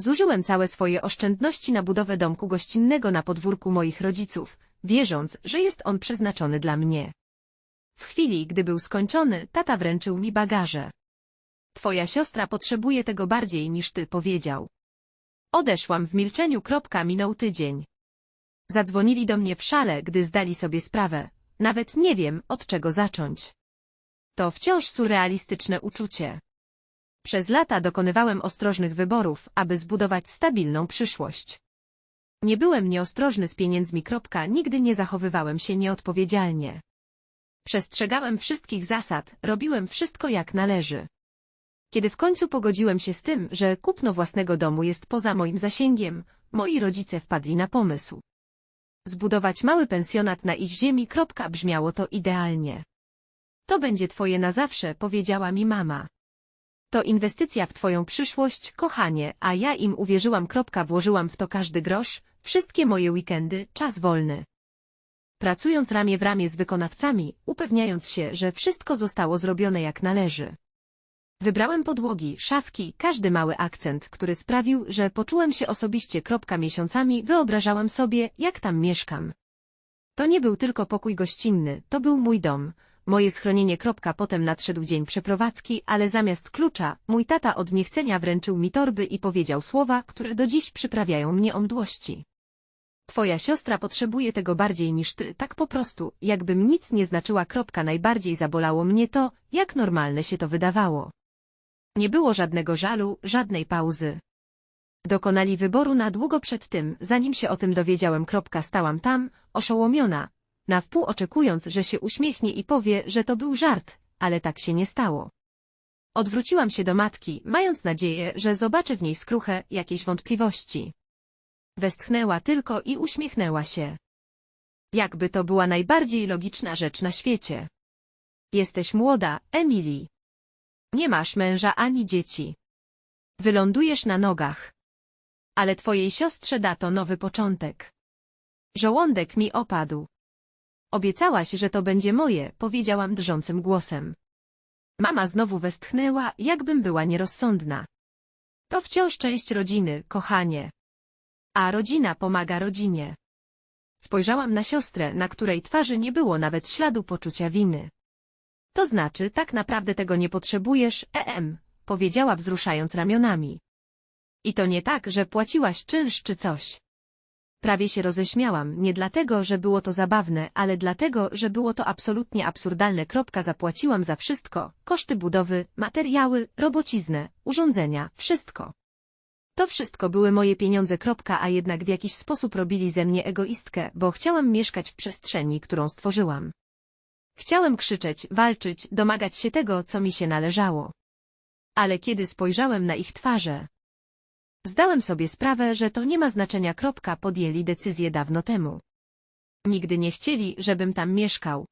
Zużyłem całe swoje oszczędności na budowę domku gościnnego na podwórku moich rodziców, wierząc, że jest on przeznaczony dla mnie. W chwili, gdy był skończony, tata wręczył mi bagaże. Twoja siostra potrzebuje tego bardziej niż ty powiedział. Odeszłam w milczeniu. Minął tydzień. Zadzwonili do mnie w szale, gdy zdali sobie sprawę. Nawet nie wiem, od czego zacząć. To wciąż surrealistyczne uczucie. Przez lata dokonywałem ostrożnych wyborów, aby zbudować stabilną przyszłość. Nie byłem nieostrożny z pieniędzmi. Kropka, nigdy nie zachowywałem się nieodpowiedzialnie. Przestrzegałem wszystkich zasad, robiłem wszystko jak należy. Kiedy w końcu pogodziłem się z tym, że kupno własnego domu jest poza moim zasięgiem, moi rodzice wpadli na pomysł. Zbudować mały pensjonat na ich ziemi. Kropka, brzmiało to idealnie. To będzie twoje na zawsze, powiedziała mi mama. To inwestycja w twoją przyszłość, kochanie, a ja im uwierzyłam. Kropka, włożyłam w to każdy grosz, wszystkie moje weekendy, czas wolny. Pracując ramię w ramię z wykonawcami, upewniając się, że wszystko zostało zrobione jak należy. Wybrałem podłogi, szafki, każdy mały akcent, który sprawił, że poczułem się osobiście. Kropka miesiącami wyobrażałam sobie, jak tam mieszkam. To nie był tylko pokój gościnny, to był mój dom, moje schronienie. Potem nadszedł dzień przeprowadzki, ale zamiast klucza, mój tata od niechcenia wręczył mi torby i powiedział słowa, które do dziś przyprawiają mnie o mdłości. Twoja siostra potrzebuje tego bardziej niż ty, tak po prostu, jakbym nic nie znaczyła. Najbardziej zabolało mnie to, jak normalne się to wydawało. Nie było żadnego żalu, żadnej pauzy. Dokonali wyboru na długo przed tym, zanim się o tym dowiedziałem. Stałam tam, oszołomiona, na wpół oczekując, że się uśmiechnie i powie, że to był żart, ale tak się nie stało. Odwróciłam się do matki, mając nadzieję, że zobaczę w niej skruchę, jakieś wątpliwości. Westchnęła tylko i uśmiechnęła się. Jakby to była najbardziej logiczna rzecz na świecie. Jesteś młoda, Emily. Nie masz męża ani dzieci. Wylądujesz na nogach. Ale twojej siostrze da to nowy początek. Żołądek mi opadł. Obiecałaś, że to będzie moje, powiedziałam drżącym głosem. Mama znowu westchnęła, jakbym była nierozsądna. To wciąż część rodziny, kochanie. A rodzina pomaga rodzinie. Spojrzałam na siostrę, na której twarzy nie było nawet śladu poczucia winy. To znaczy, tak naprawdę tego nie potrzebujesz, em, powiedziała wzruszając ramionami. I to nie tak, że płaciłaś czynsz czy coś. Prawie się roześmiałam, nie dlatego, że było to zabawne, ale dlatego, że było to absolutnie absurdalne. Kropka zapłaciłam za wszystko, koszty budowy, materiały, robociznę, urządzenia, wszystko. To wszystko były moje pieniądze. Kropka, a jednak w jakiś sposób robili ze mnie egoistkę, bo chciałam mieszkać w przestrzeni, którą stworzyłam. Chciałem krzyczeć, walczyć, domagać się tego, co mi się należało. Ale kiedy spojrzałem na ich twarze, zdałem sobie sprawę, że to nie ma znaczenia. Kropka, podjęli decyzję dawno temu. Nigdy nie chcieli, żebym tam mieszkał.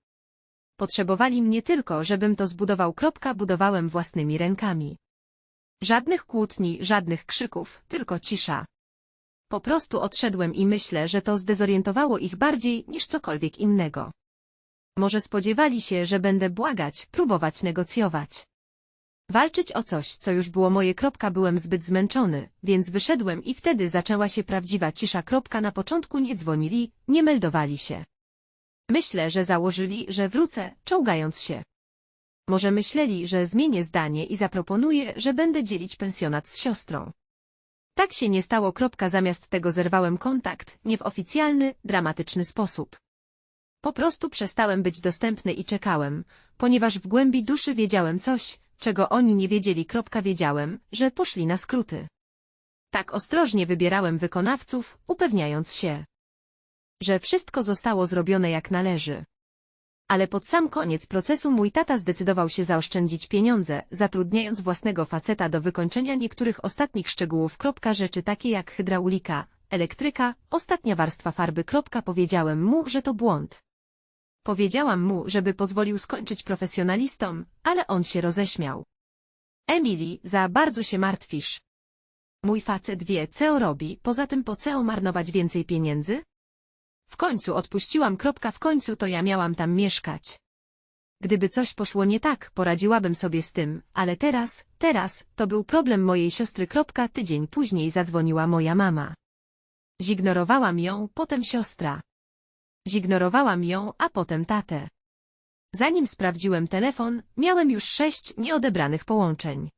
Potrzebowali mnie tylko, żebym to zbudował. Kropka, budowałem własnymi rękami. Żadnych kłótni, żadnych krzyków, tylko cisza. Po prostu odszedłem i myślę, że to zdezorientowało ich bardziej niż cokolwiek innego. Może spodziewali się, że będę błagać, próbować negocjować. Walczyć o coś, co już było moje. Byłem zbyt zmęczony, więc wyszedłem i wtedy zaczęła się prawdziwa cisza. Na początku nie dzwonili, nie meldowali się. Myślę, że założyli, że wrócę, czołgając się. Może myśleli, że zmienię zdanie i zaproponuję, że będę dzielić pensjonat z siostrą. Tak się nie stało. Zamiast tego zerwałem kontakt, nie w oficjalny, dramatyczny sposób. Po prostu przestałem być dostępny i czekałem, ponieważ w głębi duszy wiedziałem coś, czego oni nie wiedzieli. Wiedziałem, że poszli na skróty. Tak ostrożnie wybierałem wykonawców, upewniając się, że wszystko zostało zrobione jak należy. Ale pod sam koniec procesu mój tata zdecydował się zaoszczędzić pieniądze, zatrudniając własnego faceta do wykończenia niektórych ostatnich szczegółów. Rzeczy takie jak hydraulika, elektryka, ostatnia warstwa farby. Powiedziałem mu, że to błąd. Powiedziałam mu, żeby pozwolił skończyć profesjonalistom, ale on się roześmiał. Emily, za bardzo się martwisz. Mój facet wie, co robi, poza tym po co marnować więcej pieniędzy? W końcu odpuściłam kropka w końcu to ja miałam tam mieszkać. Gdyby coś poszło nie tak, poradziłabym sobie z tym, ale teraz, teraz, to był problem mojej siostry. Kropka, tydzień później zadzwoniła moja mama. Zignorowałam ją, potem siostra. Zignorowałam ją, a potem tatę. Zanim sprawdziłem telefon, miałem już sześć nieodebranych połączeń.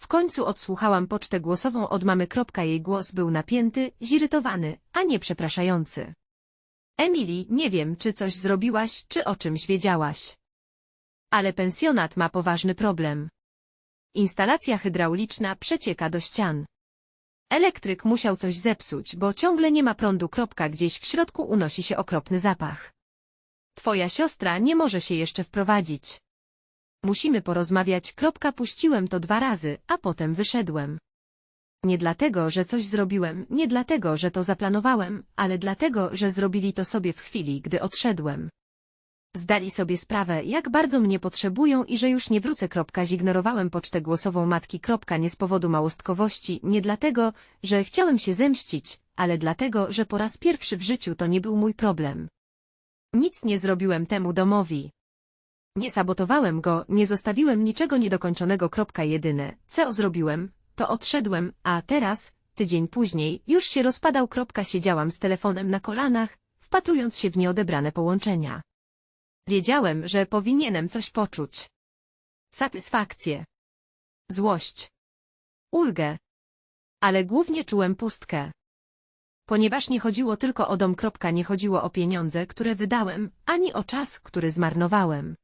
W końcu odsłuchałam pocztę głosową od mamy. Jej głos był napięty, zirytowany, a nie przepraszający. Emily, nie wiem, czy coś zrobiłaś, czy o czymś wiedziałaś. Ale pensjonat ma poważny problem. Instalacja hydrauliczna przecieka do ścian. Elektryk musiał coś zepsuć, bo ciągle nie ma prądu. Kropka, Gdzieś w środku unosi się okropny zapach. Twoja siostra nie może się jeszcze wprowadzić. Musimy porozmawiać. Kropka, Puściłem to dwa razy, a potem wyszedłem. Nie dlatego, że coś zrobiłem, nie dlatego, że to zaplanowałem, ale dlatego, że zrobili to sobie w chwili, gdy odszedłem. Zdali sobie sprawę, jak bardzo mnie potrzebują i że już nie wrócę. Zignorowałem pocztę głosową matki. Nie z powodu małostkowości, nie dlatego, że chciałem się zemścić, ale dlatego, że po raz pierwszy w życiu to nie był mój problem. Nic nie zrobiłem temu domowi. Nie sabotowałem go, nie zostawiłem niczego niedokończonego. Jedyne, co zrobiłem, to odszedłem, a teraz, tydzień później, już się rozpadał. Siedziałam z telefonem na kolanach, wpatrując się w nieodebrane połączenia. Wiedziałem, że powinienem coś poczuć. Satysfakcję. Złość. Ulgę. Ale głównie czułem pustkę. Ponieważ nie chodziło tylko o dom. Nie chodziło o pieniądze, które wydałem, ani o czas, który zmarnowałem.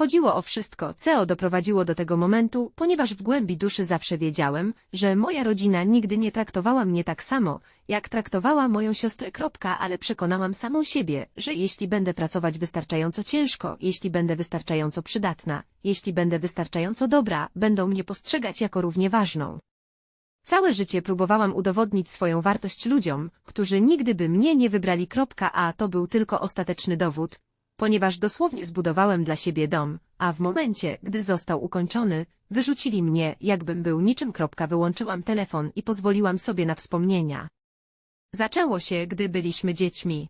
Chodziło o wszystko, co doprowadziło do tego momentu, ponieważ w głębi duszy zawsze wiedziałem, że moja rodzina nigdy nie traktowała mnie tak samo, jak traktowała moją siostrę. Kropka, Ale przekonałam samą siebie, że jeśli będę pracować wystarczająco ciężko, jeśli będę wystarczająco przydatna, jeśli będę wystarczająco dobra, będą mnie postrzegać jako równie ważną. Całe życie próbowałam udowodnić swoją wartość ludziom, którzy nigdy by mnie nie wybrali. Kropka, A to był tylko ostateczny dowód, ponieważ dosłownie zbudowałem dla siebie dom, a w momencie, gdy został ukończony, wyrzucili mnie, jakbym był niczym. Wyłączyłam telefon i pozwoliłam sobie na wspomnienia. Zaczęło się, gdy byliśmy dziećmi.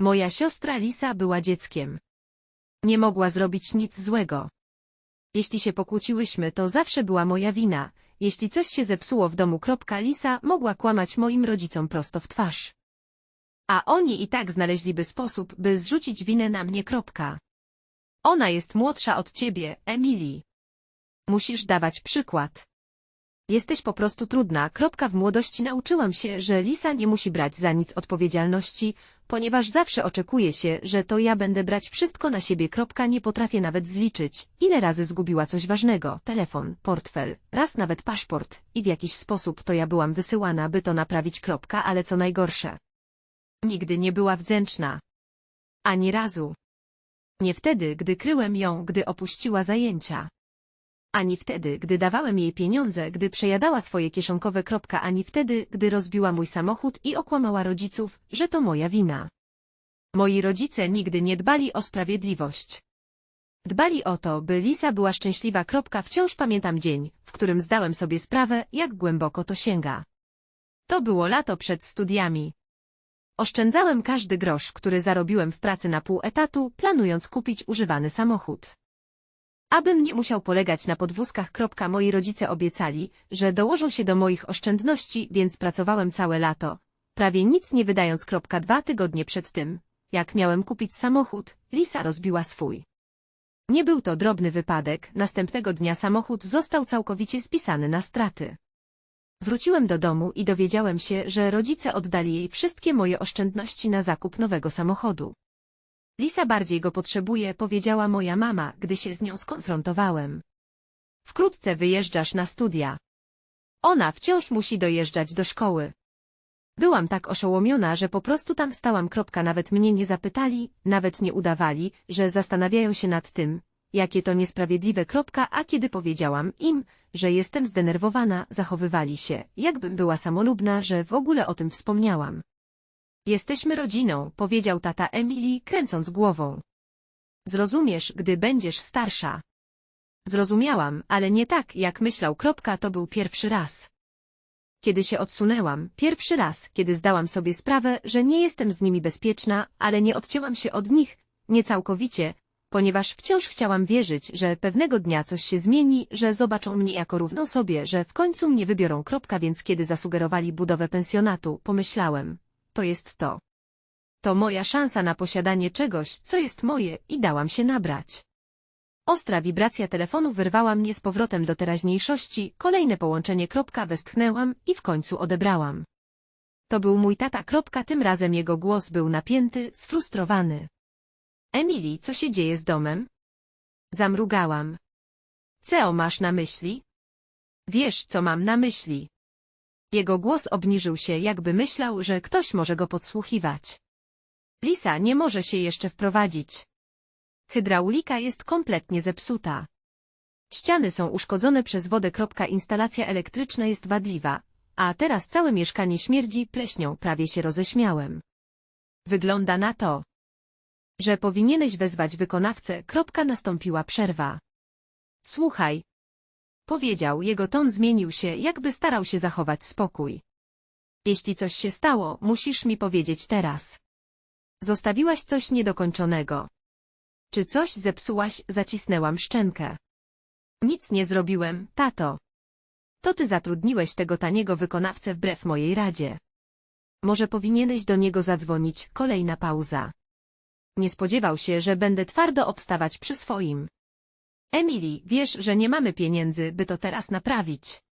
Moja siostra Lisa była dzieckiem. Nie mogła zrobić nic złego. Jeśli się pokłóciłyśmy, to zawsze była moja wina. Jeśli coś się zepsuło w domu. Lisa mogła kłamać moim rodzicom prosto w twarz. A oni i tak znaleźliby sposób, by zrzucić winę na mnie. Kropka. Ona jest młodsza od ciebie, Emily. Musisz dawać przykład. Jesteś po prostu trudna. Kropka w młodości nauczyłam się, że Lisa nie musi brać za nic odpowiedzialności, ponieważ zawsze oczekuje się, że to ja będę brać wszystko na siebie. Kropka nie potrafię nawet zliczyć, ile razy zgubiła coś ważnego, telefon, portfel, raz nawet paszport i w jakiś sposób to ja byłam wysyłana, by to naprawić. Kropka, ale co najgorsze. Nigdy nie była wdzięczna. Ani razu. Nie wtedy, gdy kryłem ją, gdy opuściła zajęcia. Ani wtedy, gdy dawałem jej pieniądze, gdy przejadała swoje kieszonkowe. Kropka, ani wtedy, gdy rozbiła mój samochód i okłamała rodziców, że to moja wina. Moi rodzice nigdy nie dbali o sprawiedliwość. Dbali o to, by Lisa była szczęśliwa. Kropka, wciąż pamiętam dzień, w którym zdałem sobie sprawę, jak głęboko to sięga. To było lato przed studiami. Oszczędzałem każdy grosz, który zarobiłem w pracy na pół etatu, planując kupić używany samochód. Abym nie musiał polegać na podwózkach. Moi rodzice obiecali, że dołożą się do moich oszczędności, więc pracowałem całe lato, prawie nic nie wydając. Dwa tygodnie przed tym, jak miałem kupić samochód, Lisa rozbiła swój. Nie był to drobny wypadek, następnego dnia samochód został całkowicie spisany na straty. Wróciłem do domu i dowiedziałem się, że rodzice oddali jej wszystkie moje oszczędności na zakup nowego samochodu. Lisa bardziej go potrzebuje, powiedziała moja mama, gdy się z nią skonfrontowałem. Wkrótce wyjeżdżasz na studia. Ona wciąż musi dojeżdżać do szkoły. Byłam tak oszołomiona, że po prostu tam stałam. Kropka, nawet mnie nie zapytali, nawet nie udawali, że zastanawiają się nad tym, jakie to niesprawiedliwe. A kiedy powiedziałam im, że jestem zdenerwowana, zachowywali się, jakbym była samolubna, że w ogóle o tym wspomniałam. Jesteśmy rodziną, powiedział tata Emily, kręcąc głową. Zrozumiesz, gdy będziesz starsza. Zrozumiałam, ale nie tak, jak myślał. To był pierwszy raz. Kiedy się odsunęłam, pierwszy raz, kiedy zdałam sobie sprawę, że nie jestem z nimi bezpieczna, ale nie odcięłam się od nich, nie całkowicie, Ponieważ wciąż chciałam wierzyć, że pewnego dnia coś się zmieni, że zobaczą mnie jako równą sobie, że w końcu mnie wybiorą. Kropka, więc kiedy zasugerowali budowę pensjonatu, pomyślałem, to jest to. To moja szansa na posiadanie czegoś, co jest moje i dałam się nabrać. Ostra wibracja telefonu wyrwała mnie z powrotem do teraźniejszości, kolejne połączenie. Kropka, westchnęłam i w końcu odebrałam. To był mój tata. Kropka, tym razem jego głos był napięty, sfrustrowany. Emily, co się dzieje z domem? Zamrugałam. Co masz na myśli? Wiesz, co mam na myśli. Jego głos obniżył się, jakby myślał, że ktoś może go podsłuchiwać. Lisa nie może się jeszcze wprowadzić. Hydraulika jest kompletnie zepsuta. Ściany są uszkodzone przez wodę. Instalacja elektryczna jest wadliwa, a teraz całe mieszkanie śmierdzi pleśnią. Prawie się roześmiałem. Wygląda na to, że powinieneś wezwać wykonawcę. Kropka, Nastąpiła przerwa. Słuchaj. Powiedział, jego ton zmienił się, jakby starał się zachować spokój. Jeśli coś się stało, musisz mi powiedzieć teraz. Zostawiłaś coś niedokończonego. Czy coś zepsułaś? Zacisnęłam szczękę. Nic nie zrobiłem, tato. To ty zatrudniłeś tego taniego wykonawcę wbrew mojej radzie. Może powinieneś do niego zadzwonić, kolejna pauza. Nie spodziewał się, że będę twardo obstawać przy swoim. Emily, wiesz, że nie mamy pieniędzy, by to teraz naprawić.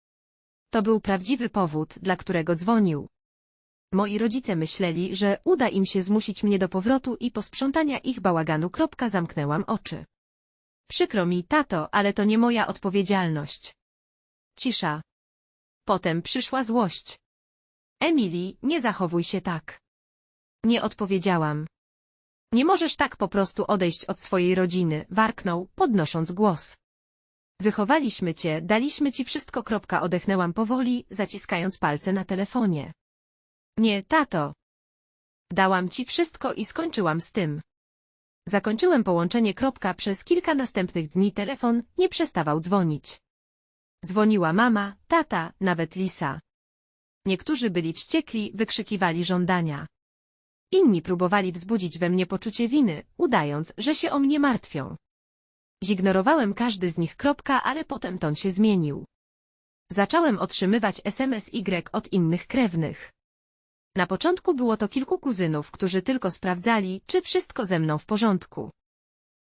To był prawdziwy powód, dla którego dzwonił. Moi rodzice myśleli, że uda im się zmusić mnie do powrotu i posprzątania ich bałaganu. Kropka, zamknęłam oczy. Przykro mi, tato, ale to nie moja odpowiedzialność. Cisza. Potem przyszła złość. Emily, nie zachowuj się tak. Nie odpowiedziałam. Nie możesz tak po prostu odejść od swojej rodziny, warknął, podnosząc głos. Wychowaliśmy cię, daliśmy ci wszystko. Kropka, odechnęłam powoli, zaciskając palce na telefonie. Nie, tato. Dałam ci wszystko i skończyłam z tym. Zakończyłem połączenie. Kropka, przez kilka następnych dni telefon nie przestawał dzwonić. Dzwoniła mama, tata, nawet Lisa. Niektórzy byli wściekli, wykrzykiwali żądania. Inni próbowali wzbudzić we mnie poczucie winy, udając, że się o mnie martwią. Zignorowałem każdy z nich. Kropka, ale potem ton się zmienił. Zacząłem otrzymywać SMS Y od innych krewnych. Na początku było to kilku kuzynów, którzy tylko sprawdzali, czy wszystko ze mną w porządku.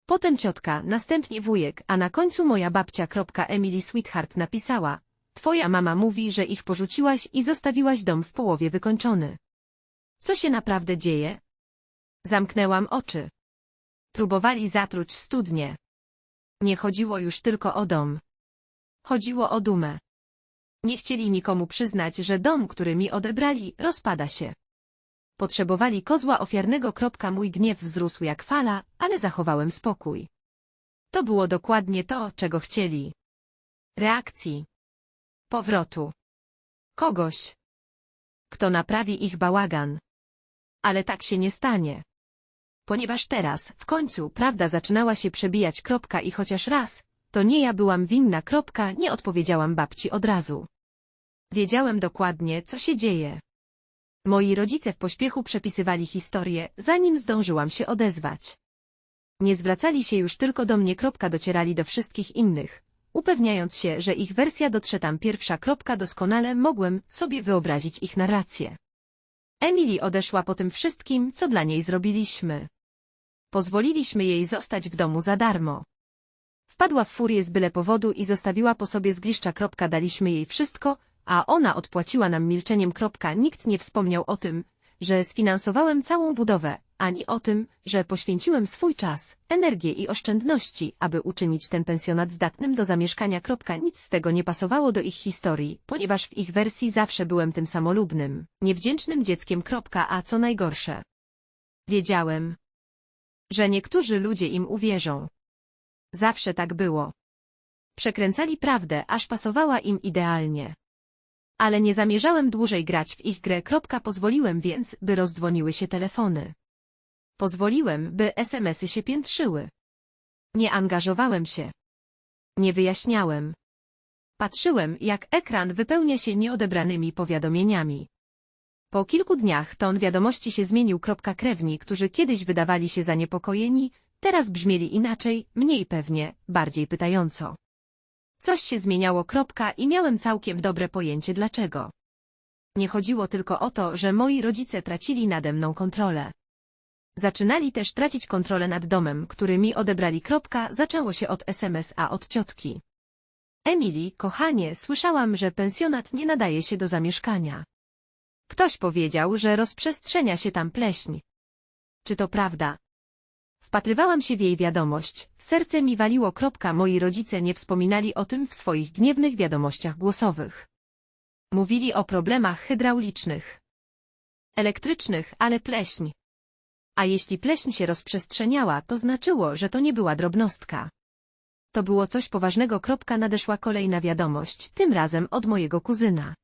Potem ciotka, następnie wujek, a na końcu moja babcia. Emily Sweetheart napisała, twoja mama mówi, że ich porzuciłaś i zostawiłaś dom w połowie wykończony. Co się naprawdę dzieje? Zamknęłam oczy. Próbowali zatruć studnie. Nie chodziło już tylko o dom. Chodziło o dumę. Nie chcieli nikomu przyznać, że dom, który mi odebrali, rozpada się. Potrzebowali kozła ofiarnego. Mój gniew wzrósł jak fala, ale zachowałem spokój. To było dokładnie to, czego chcieli. Reakcji. Powrotu. Kogoś. Kto naprawi ich bałagan. Ale tak się nie stanie. Ponieważ teraz, w końcu, prawda zaczynała się przebijać. Kropka I chociaż raz, to nie ja byłam winna. Kropka, nie odpowiedziałam babci od razu. Wiedziałem dokładnie, co się dzieje. Moi rodzice w pośpiechu przepisywali historię, zanim zdążyłam się odezwać. Nie zwracali się już tylko do mnie. Kropka, docierali do wszystkich innych, upewniając się, że ich wersja dotrze tam pierwsza. Kropka, doskonale mogłem sobie wyobrazić ich narrację. Emily odeszła po tym wszystkim, co dla niej zrobiliśmy. Pozwoliliśmy jej zostać w domu za darmo. Wpadła w furię z byle powodu i zostawiła po sobie zgliszcza. Daliśmy jej wszystko, a ona odpłaciła nam milczeniem. Nikt nie wspomniał o tym, że sfinansowałem całą budowę, ani o tym, że poświęciłem swój czas, energię i oszczędności, aby uczynić ten pensjonat zdatnym do zamieszkania. Nic z tego nie pasowało do ich historii, ponieważ w ich wersji zawsze byłem tym samolubnym, niewdzięcznym dzieckiem. A co najgorsze. Wiedziałem, że niektórzy ludzie im uwierzą. Zawsze tak było. Przekręcali prawdę, aż pasowała im idealnie. Ale nie zamierzałem dłużej grać w ich grę. Pozwoliłem więc, by rozdzwoniły się telefony. Pozwoliłem, by SMSy się piętrzyły. Nie angażowałem się. Nie wyjaśniałem. Patrzyłem, jak ekran wypełnia się nieodebranymi powiadomieniami. Po kilku dniach ton wiadomości się zmienił. Krewni, którzy kiedyś wydawali się zaniepokojeni, teraz brzmieli inaczej, mniej pewnie, bardziej pytająco. Coś się zmieniało kropka i miałem całkiem dobre pojęcie dlaczego. Nie chodziło tylko o to, że moi rodzice tracili nade mną kontrolę. Zaczynali też tracić kontrolę nad domem, który mi odebrali kropka, zaczęło się od SMS-a od ciotki. Emily, kochanie, słyszałam, że pensjonat nie nadaje się do zamieszkania. Ktoś powiedział, że rozprzestrzenia się tam pleśń. Czy to prawda? Wpatrywałam się w jej wiadomość, serce mi waliło kropka, moi rodzice nie wspominali o tym w swoich gniewnych wiadomościach głosowych. Mówili o problemach hydraulicznych. Elektrycznych, ale pleśń. A jeśli pleśń się rozprzestrzeniała, to znaczyło, że to nie była drobnostka. To było coś poważnego. Kropka nadeszła kolejna wiadomość, tym razem od mojego kuzyna.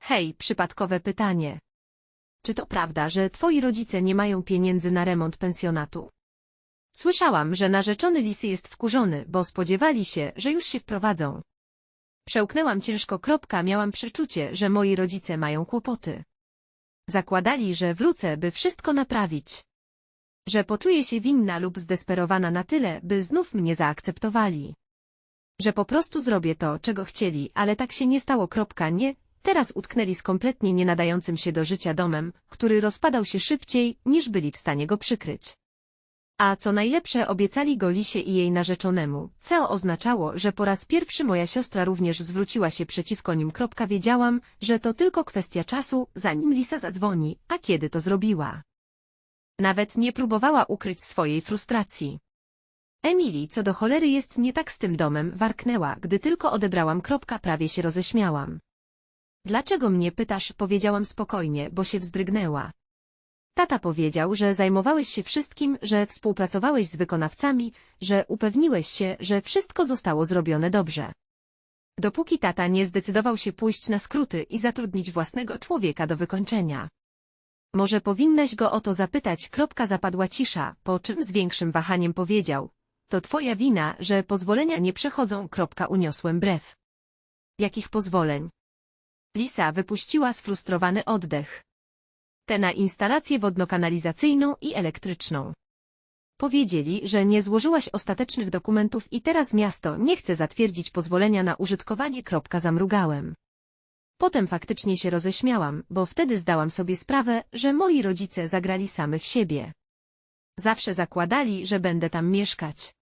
Hej, przypadkowe pytanie. Czy to prawda, że twoi rodzice nie mają pieniędzy na remont pensjonatu? Słyszałam, że narzeczony Lisy jest wkurzony, bo spodziewali się, że już się wprowadzą. Przełknęłam ciężko kropka, miałam przeczucie, że moi rodzice mają kłopoty. Zakładali, że wrócę, by wszystko naprawić. Że poczuję się winna lub zdesperowana na tyle, by znów mnie zaakceptowali. Że po prostu zrobię to, czego chcieli, ale tak się nie stało. Kropka nie, teraz utknęli z kompletnie nie nadającym się do życia domem, który rozpadał się szybciej, niż byli w stanie go przykryć. A co najlepsze obiecali go Lisie i jej narzeczonemu, co oznaczało, że po raz pierwszy moja siostra również zwróciła się przeciwko nim. Wiedziałam, że to tylko kwestia czasu, zanim Lisa zadzwoni, a kiedy to zrobiła. Nawet nie próbowała ukryć swojej frustracji. Emily, co do cholery jest nie tak z tym domem, warknęła, gdy tylko odebrałam kropka, prawie się roześmiałam. Dlaczego mnie pytasz, powiedziałam spokojnie, bo się wzdrygnęła. Tata powiedział, że zajmowałeś się wszystkim, że współpracowałeś z wykonawcami, że upewniłeś się, że wszystko zostało zrobione dobrze. Dopóki tata nie zdecydował się pójść na skróty i zatrudnić własnego człowieka do wykończenia. Może powinnaś go o to zapytać. Kropka zapadła cisza, po czym z większym wahaniem powiedział. To twoja wina, że pozwolenia nie przechodzą. Kropka uniosłem brew. Jakich pozwoleń? Lisa wypuściła sfrustrowany oddech. Te na instalację wodno-kanalizacyjną i elektryczną. Powiedzieli, że nie złożyłaś ostatecznych dokumentów i teraz miasto nie chce zatwierdzić pozwolenia na użytkowanie. Zamrugałem. Potem faktycznie się roześmiałam, bo wtedy zdałam sobie sprawę, że moi rodzice zagrali samych siebie. Zawsze zakładali, że będę tam mieszkać.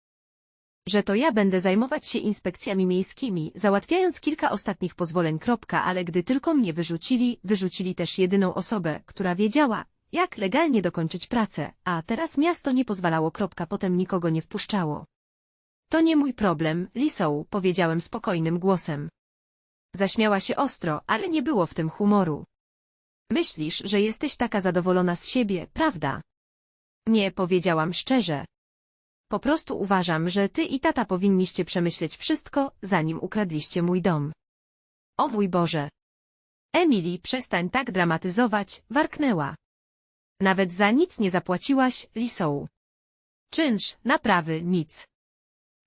Że to ja będę zajmować się inspekcjami miejskimi, załatwiając kilka ostatnich pozwoleń. Kropka, ale gdy tylko mnie wyrzucili, wyrzucili też jedyną osobę, która wiedziała, jak legalnie dokończyć pracę, a teraz miasto nie pozwalało. Kropka, potem nikogo nie wpuszczało. To nie mój problem, Lisą, powiedziałem spokojnym głosem. Zaśmiała się ostro, ale nie było w tym humoru. Myślisz, że jesteś taka zadowolona z siebie, prawda? Nie, powiedziałam szczerze. Po prostu uważam, że ty i tata powinniście przemyśleć wszystko, zanim ukradliście mój dom. O mój Boże! Emily, przestań tak dramatyzować, warknęła. Nawet za nic nie zapłaciłaś, Lisą. Czynsz, naprawy, nic.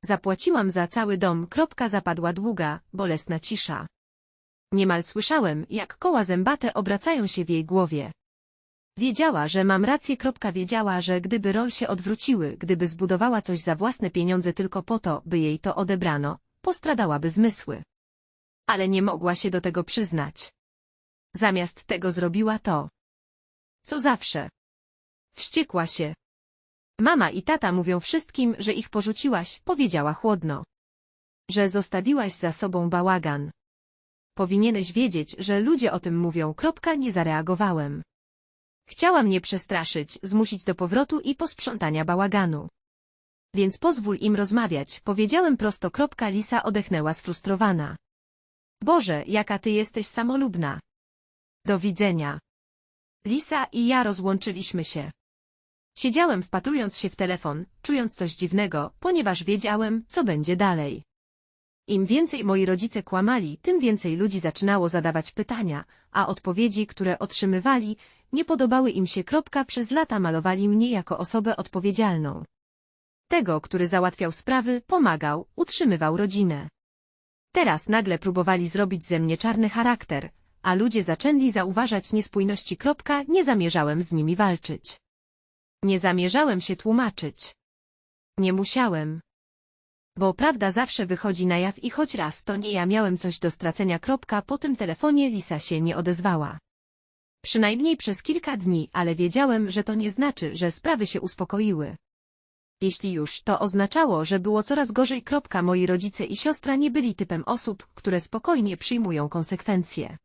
Zapłaciłam za cały dom. Kropka zapadła długa, bolesna cisza. Niemal słyszałem, jak koła zębate obracają się w jej głowie. Wiedziała, że mam rację. Wiedziała, że gdyby rol się odwróciły, gdyby zbudowała coś za własne pieniądze tylko po to, by jej to odebrano, postradałaby zmysły. Ale nie mogła się do tego przyznać. Zamiast tego zrobiła to. Co zawsze. Wściekła się. Mama i tata mówią wszystkim, że ich porzuciłaś, powiedziała chłodno. Że zostawiłaś za sobą bałagan. Powinieneś wiedzieć, że ludzie o tym mówią. Kropka nie zareagowałem. Chciała mnie przestraszyć, zmusić do powrotu i posprzątania bałaganu. Więc pozwól im rozmawiać, powiedziałem prosto. Lisa odechnęła sfrustrowana. Boże, jaka ty jesteś samolubna. Do widzenia. Lisa i ja rozłączyliśmy się. Siedziałem wpatrując się w telefon, czując coś dziwnego, ponieważ wiedziałem, co będzie dalej. Im więcej moi rodzice kłamali, tym więcej ludzi zaczynało zadawać pytania, a odpowiedzi, które otrzymywali, nie podobały im się. Kropka przez lata malowali mnie jako osobę odpowiedzialną. Tego, który załatwiał sprawy, pomagał, utrzymywał rodzinę. Teraz nagle próbowali zrobić ze mnie czarny charakter, a ludzie zaczęli zauważać niespójności. Kropka, nie zamierzałem z nimi walczyć. Nie zamierzałem się tłumaczyć. Nie musiałem. Bo prawda zawsze wychodzi na jaw i choć raz to nie ja miałem coś do stracenia. Kropka, po tym telefonie Lisa się nie odezwała. Przynajmniej przez kilka dni, ale wiedziałem, że to nie znaczy, że sprawy się uspokoiły. Jeśli już, to oznaczało, że było coraz gorzej. Moi rodzice i siostra nie byli typem osób, które spokojnie przyjmują konsekwencje.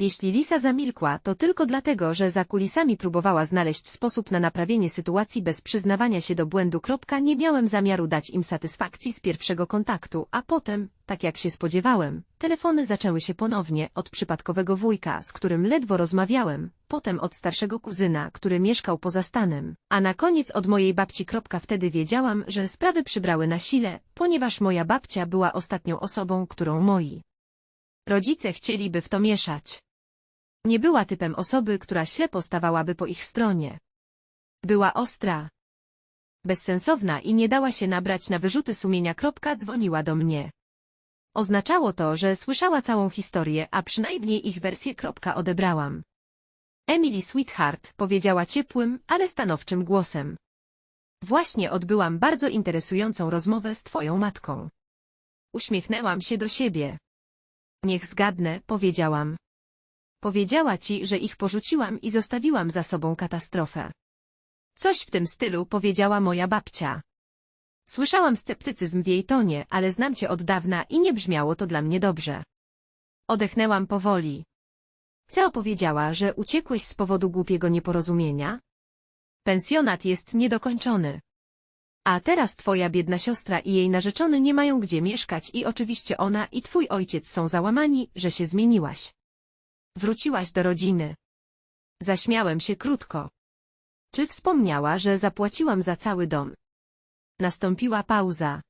Jeśli Lisa zamilkła, to tylko dlatego, że za kulisami próbowała znaleźć sposób na naprawienie sytuacji bez przyznawania się do błędu. Nie miałem zamiaru dać im satysfakcji z pierwszego kontaktu, a potem, tak jak się spodziewałem, telefony zaczęły się ponownie od przypadkowego wujka, z którym ledwo rozmawiałem, potem od starszego kuzyna, który mieszkał poza stanem, a na koniec od mojej babci. Wtedy wiedziałam, że sprawy przybrały na sile, ponieważ moja babcia była ostatnią osobą, którą moi rodzice chcieliby w to mieszać. Nie była typem osoby, która ślepo stawałaby po ich stronie. Była ostra, bezsensowna i nie dała się nabrać na wyrzuty sumienia. Kropka dzwoniła do mnie. Oznaczało to, że słyszała całą historię, a przynajmniej ich wersję. Kropka odebrałam. Emily Sweetheart powiedziała ciepłym, ale stanowczym głosem. Właśnie odbyłam bardzo interesującą rozmowę z twoją matką. Uśmiechnęłam się do siebie. Niech zgadnę, powiedziałam. Powiedziała ci, że ich porzuciłam i zostawiłam za sobą katastrofę. Coś w tym stylu powiedziała moja babcia. Słyszałam sceptycyzm w jej tonie, ale znam cię od dawna i nie brzmiało to dla mnie dobrze. Odechnęłam powoli. Co opowiedziała, że uciekłeś z powodu głupiego nieporozumienia? Pensjonat jest niedokończony. A teraz twoja biedna siostra i jej narzeczony nie mają gdzie mieszkać i oczywiście ona i twój ojciec są załamani, że się zmieniłaś. Wróciłaś do rodziny. Zaśmiałem się krótko. Czy wspomniała, że zapłaciłam za cały dom? Nastąpiła pauza.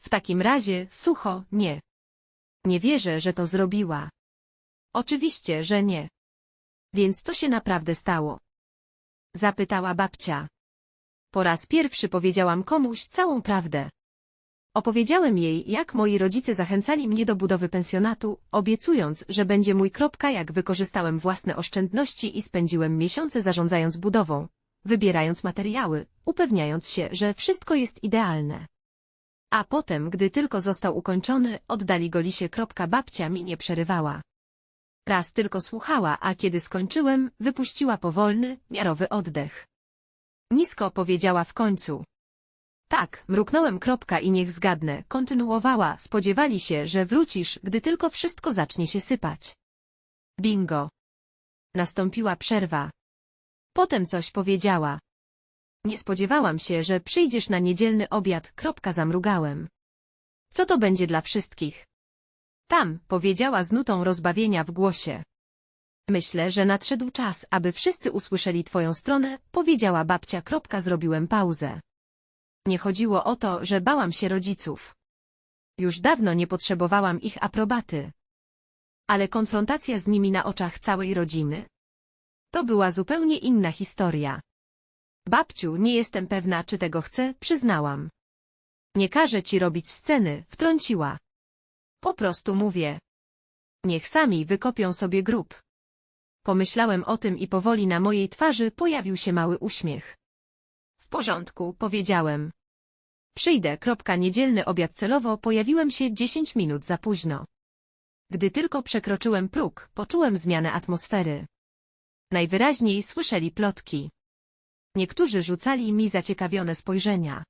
W takim razie, sucho, nie. Nie wierzę, że to zrobiła. Oczywiście, że nie. Więc co się naprawdę stało? Zapytała babcia. Po raz pierwszy powiedziałam komuś całą prawdę. Opowiedziałem jej, jak moi rodzice zachęcali mnie do budowy pensjonatu, obiecując, że będzie mój kropka jak wykorzystałem własne oszczędności i spędziłem miesiące zarządzając budową, wybierając materiały, upewniając się, że wszystko jest idealne. A potem, gdy tylko został ukończony, oddali go lisie. Babcia mi nie przerywała. Raz tylko słuchała, a kiedy skończyłem, wypuściła powolny, miarowy oddech. Nisko powiedziała w końcu. Tak, mruknąłem kropka i niech zgadnę, kontynuowała, spodziewali się, że wrócisz, gdy tylko wszystko zacznie się sypać. Bingo. Nastąpiła przerwa. Potem coś powiedziała. Nie spodziewałam się, że przyjdziesz na niedzielny obiad, kropka zamrugałem. Co to będzie dla wszystkich? Tam, powiedziała z nutą rozbawienia w głosie. Myślę, że nadszedł czas, aby wszyscy usłyszeli twoją stronę, powiedziała babcia. Kropka zrobiłem pauzę. Nie chodziło o to, że bałam się rodziców. Już dawno nie potrzebowałam ich aprobaty. Ale konfrontacja z nimi na oczach całej rodziny? To była zupełnie inna historia. Babciu, nie jestem pewna, czy tego chcę, przyznałam. Nie każę ci robić sceny, wtrąciła. Po prostu mówię. Niech sami wykopią sobie grób. Pomyślałem o tym i powoli na mojej twarzy pojawił się mały uśmiech. Porządku, powiedziałem. Przyjdę, niedzielny obiad celowo pojawiłem się dziesięć minut za późno. Gdy tylko przekroczyłem próg, poczułem zmianę atmosfery. Najwyraźniej słyszeli plotki. Niektórzy rzucali mi zaciekawione spojrzenia.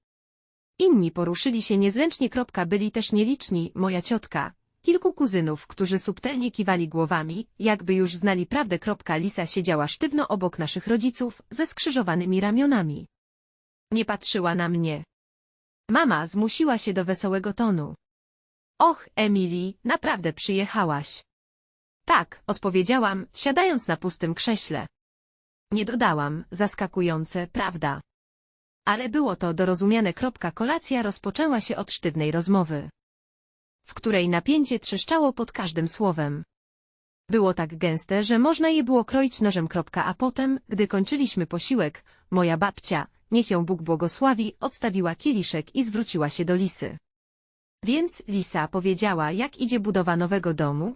Inni poruszyli się niezręcznie. Byli też nieliczni, moja ciotka, kilku kuzynów, którzy subtelnie kiwali głowami, jakby już znali prawdę. Lisa siedziała sztywno obok naszych rodziców, ze skrzyżowanymi ramionami. Nie patrzyła na mnie. Mama zmusiła się do wesołego tonu. Och, Emily, naprawdę przyjechałaś. Tak, odpowiedziałam, siadając na pustym krześle. Nie dodałam, zaskakujące, prawda? Ale było to dorozumiane. Kolacja rozpoczęła się od sztywnej rozmowy, w której napięcie trzeszczało pod każdym słowem. Było tak gęste, że można je było kroić nożem. A potem, gdy kończyliśmy posiłek, moja babcia, niech ją Bóg błogosławi, odstawiła kieliszek i zwróciła się do Lisy. Więc Lisa powiedziała, jak idzie budowa nowego domu?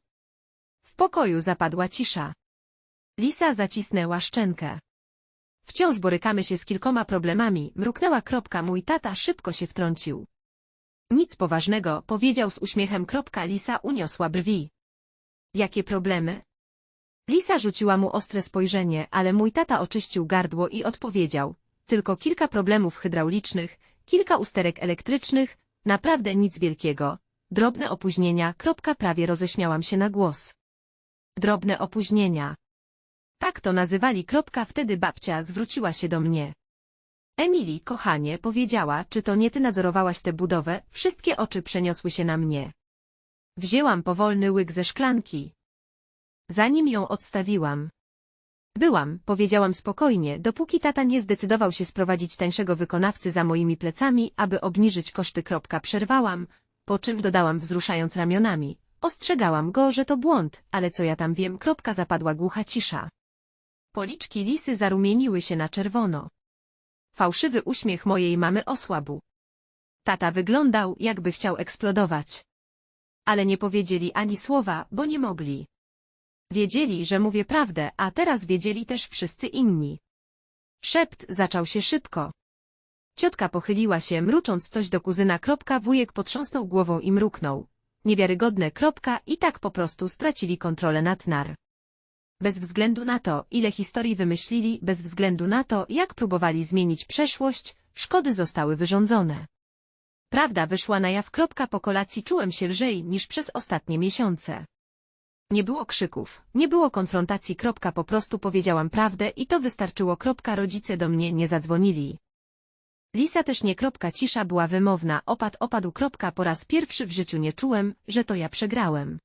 W pokoju zapadła cisza. Lisa zacisnęła szczękę. Wciąż borykamy się z kilkoma problemami, mruknęła kropka, mój tata szybko się wtrącił. Nic poważnego, powiedział z uśmiechem kropka, Lisa uniosła brwi. Jakie problemy? Lisa rzuciła mu ostre spojrzenie, ale mój tata oczyścił gardło i odpowiedział. Tylko kilka problemów hydraulicznych, kilka usterek elektrycznych, naprawdę nic wielkiego. Drobne opóźnienia, kropka prawie roześmiałam się na głos. Drobne opóźnienia. Tak to nazywali kropka, wtedy babcia zwróciła się do mnie. Emily, kochanie, powiedziała, czy to nie ty nadzorowałaś tę budowę, wszystkie oczy przeniosły się na mnie. Wzięłam powolny łyk ze szklanki. Zanim ją odstawiłam. Byłam, powiedziałam spokojnie, dopóki tata nie zdecydował się sprowadzić tańszego wykonawcy za moimi plecami, aby obniżyć koszty. Kropka przerwałam, po czym dodałam wzruszając ramionami. Ostrzegałam go, że to błąd, ale co ja tam wiem. Kropka zapadła głucha cisza. Policzki lisy zarumieniły się na czerwono. Fałszywy uśmiech mojej mamy osłabł. Tata wyglądał, jakby chciał eksplodować. Ale nie powiedzieli ani słowa, bo nie mogli. Wiedzieli, że mówię prawdę, a teraz wiedzieli też wszyscy inni. Szept zaczął się szybko. Ciotka pochyliła się, mrucząc coś do kuzyna. Kropka, wujek potrząsnął głową i mruknął. Niewiarygodne. Kropka, i tak po prostu stracili kontrolę nad nar. Bez względu na to, ile historii wymyślili, bez względu na to, jak próbowali zmienić przeszłość, szkody zostały wyrządzone. Prawda wyszła na jaw. Kropka, po kolacji czułem się lżej niż przez ostatnie miesiące. Nie było krzyków, nie było konfrontacji. Kropka, po prostu powiedziałam prawdę i to wystarczyło. Kropka, rodzice do mnie nie zadzwonili. Lisa też nie. Kropka, cisza była wymowna. Opad opadł. Kropka, po raz pierwszy w życiu nie czułem, że to ja przegrałem.